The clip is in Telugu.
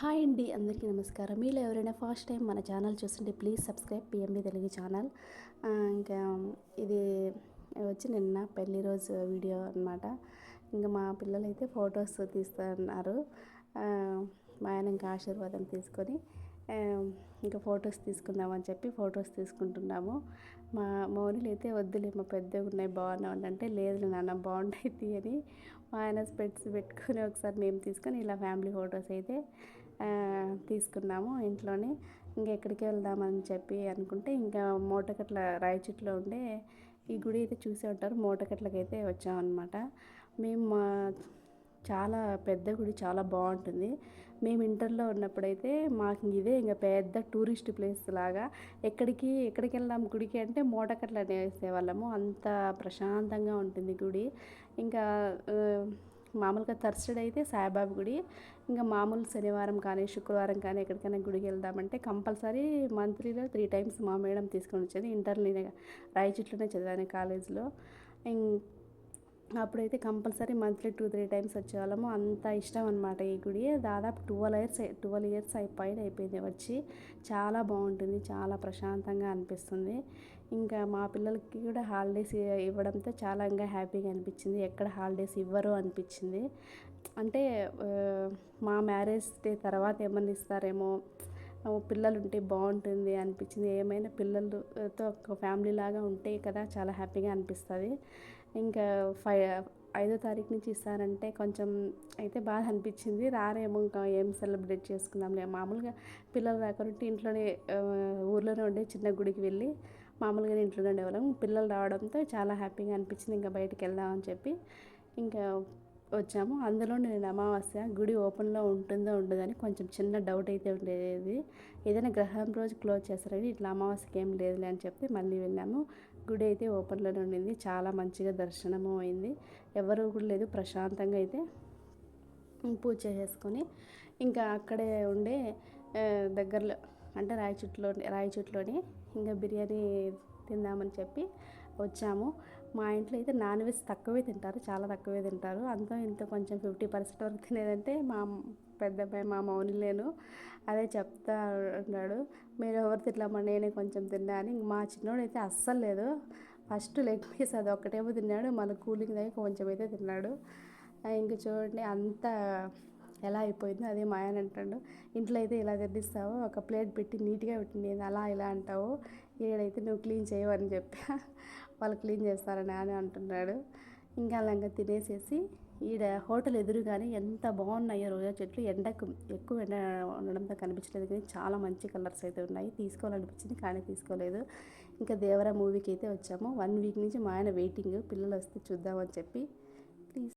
హాయ్ అండి అందరికీ నమస్కారం. మీలో ఎవరైనా ఫస్ట్ టైం మన ఛానల్ చూస్తుంటే please subscribe PMB Telugu channel. ఇంకా ఇది వచ్చి నిన్న పెళ్ళి రోజు వీడియో అన్నమాట. ఇంకా మా పిల్లలు అయితే ఫొటోస్ తీస్తున్నారు. మా ఆయన ఇంకా ఆశీర్వాదం తీసుకొని ఇంకా ఫొటోస్ తీసుకుందామని చెప్పి ఫొటోస్ తీసుకుంటున్నాము. మా మౌనిలు అయితే వద్దులే మా పెద్దగా ఉన్నాయి బాగున్నాయి అంటే లేదు నాన్న బాగుంటాయి తీయని మా ఆయన స్పెట్స్ పెట్టుకొని ఒకసారి మేము తీసుకొని ఇలా ఫ్యామిలీ ఫొటోస్ అయితే తీసుకున్నాము ఇంట్లోనే. ఇంకా ఎక్కడికి వెళ్దామని చెప్పి అనుకుంటే ఇంకా మూటకట్ల రాయచుట్లో ఉండే ఈ గుడి అయితే చూసే ఉంటారు మూటకట్లకి అయితే వచ్చామన్నమాట. మేము మా చాలా పెద్ద గుడి చాలా బాగుంటుంది. మేము ఇంటర్లో ఉన్నప్పుడైతే మాకు ఇదే ఇంకా పెద్ద టూరిస్ట్ ప్లేస్ లాగా ఎక్కడికి ఎక్కడికి వెళ్దాం గుడికి అంటే మూటకట్ల వేసేవాళ్ళము అంత ప్రశాంతంగా ఉంటుంది గుడి. ఇంకా మామూలుగా థర్స్డే అయితే సాయిబాబా గుడి. ఇంకా మామూలు శనివారం కానీ శుక్రవారం కానీ ఎక్కడికైనా గుడికి వెళ్దామంటే కంపల్సరీ మంత్లీలో త్రీ టైమ్స్ మా మేడం తీసుకొని వచ్చేది. ఇంటర్లోనే రాయచిట్లోనే చదివాను కాలేజ్లో. ఇం- అప్పుడైతే compulsory monthly two three times వచ్చేవాళ్ళము. అంత ఇష్టం అనమాట ఈ గుడి. దాదాపు ట్వెల్వ్ ఇయర్స్ ట్వెల్వ్ ఇయర్స్ అయిపోయిన అయిపోయింది వచ్చి. చాలా బాగుంటుంది చాలా ప్రశాంతంగా అనిపిస్తుంది. ఇంకా మా పిల్లలకి కూడా హాలిడేస్ ఇవ్వడంతో చాలా ఇంకా హ్యాపీగా అనిపించింది. ఎక్కడ హాలిడేస్ ఇవ్వరు అనిపించింది. అంటే మా మ్యారేజ్ డే తర్వాత ఏమన్నా ఇస్తారేమో పిల్లలు ఉంటే బాగుంటుంది అనిపించింది ఏమైనా పిల్లలతో ఒక ఫ్యామిలీ లాగా ఉంటే కదా చాలా హ్యాపీగా అనిపిస్తుంది. ఇంకా ఫైవ్ ఐదో తారీఖు నుంచి ఇస్తారంటే కొంచెం అయితే బాధ అనిపించింది రారేమో ఇంకా ఏం సెలబ్రేట్ చేసుకుందాంలే. మామూలుగా పిల్లలు రాకుంటే ఇంట్లోనే ఊర్లోనే ఉండే చిన్న గుడికి వెళ్ళి మామూలుగానే ఇంట్లోనే ఉండేవాళ్ళం. పిల్లలు రావడంతో చాలా హ్యాపీగా అనిపించింది ఇంకా బయటికి వెళ్దామని చెప్పి ఇంకా వచ్చాము. అందులో నేను అమావాస్య గుడి ఓపెన్లో ఉంటుందో ఉండదని కొంచెం చిన్న డౌట్ అయితే ఉండేది. ఏదైనా గ్రహం రోజు క్లోజ్ చేస్తారని ఇట్లా అమావాస్యకి ఏం లేదులే అని చెప్పి మళ్ళీ వెళ్ళాము. గుడి అయితే ఓపెన్లోనే ఉండింది. చాలా మంచిగా దర్శనము అయింది. ఎవరు కూడా లేదు. ప్రశాంతంగా అయితే పూజ చేసుకొని ఇంకా అక్కడే ఉండే దగ్గరలో అంటే రాయచుట్లో రాయచుట్లోని ఇంకా బిర్యానీ తిందామని చెప్పి వచ్చాము. మా ఇంట్లో అయితే నాన్ వెజ్ తక్కువే తింటారు చాలా తక్కువే తింటారు. అంతా ఇంత కొంచెం ఫిఫ్టీ పర్సెంట్ వరకు తినేదంటే మా పెద్ద అబ్బాయి మా మౌని లేను. అదే చెప్తా ఉన్నాడు మీరు ఎవరు తినలేమా నేనే కొంచెం తిన్నా అని. మా చిన్నోడు అయితే అస్సలు లేదు. ఫస్ట్ లెగ్ పీస్ అది ఒక్కటేమో తిన్నాడు. మళ్ళీ కూలింగ్ దగ్గర కొంచెం అయితే తిన్నాడు ఇంక చూడండి అంత ఎలా అయిపోయిందో అదే మా ఆయన అంటాడు. ఇంట్లో అయితే ఇలా తెప్పిస్తావు ఒక ప్లేట్ పెట్టి నీట్గా పెట్టింది అలా ఇలా అంటావు. ఈడైతే నువ్వు క్లీన్ చేయవని చెప్పా. వాళ్ళు క్లీన్ చేస్తారని అని అంటున్నాడు. ఇంకా అలా తినేసేసి ఈడ హోటల్ ఎదురుగానే ఎంత బాగున్నాయో రోజా చెట్లు. ఎండకు ఎక్కువ ఎండ ఉండడంతో కనిపించలేదు కానీ చాలా మంచి కలర్స్ అయితే ఉన్నాయి. తీసుకోవాలనిపించింది కానీ తీసుకోలేదు. ఇంకా దేవరా మూవీకి అయితే వచ్చాము. వన్ వీక్ నుంచి మా ఆయన వెయిటింగ్. పిల్లలు వస్తే చూద్దామని చెప్పి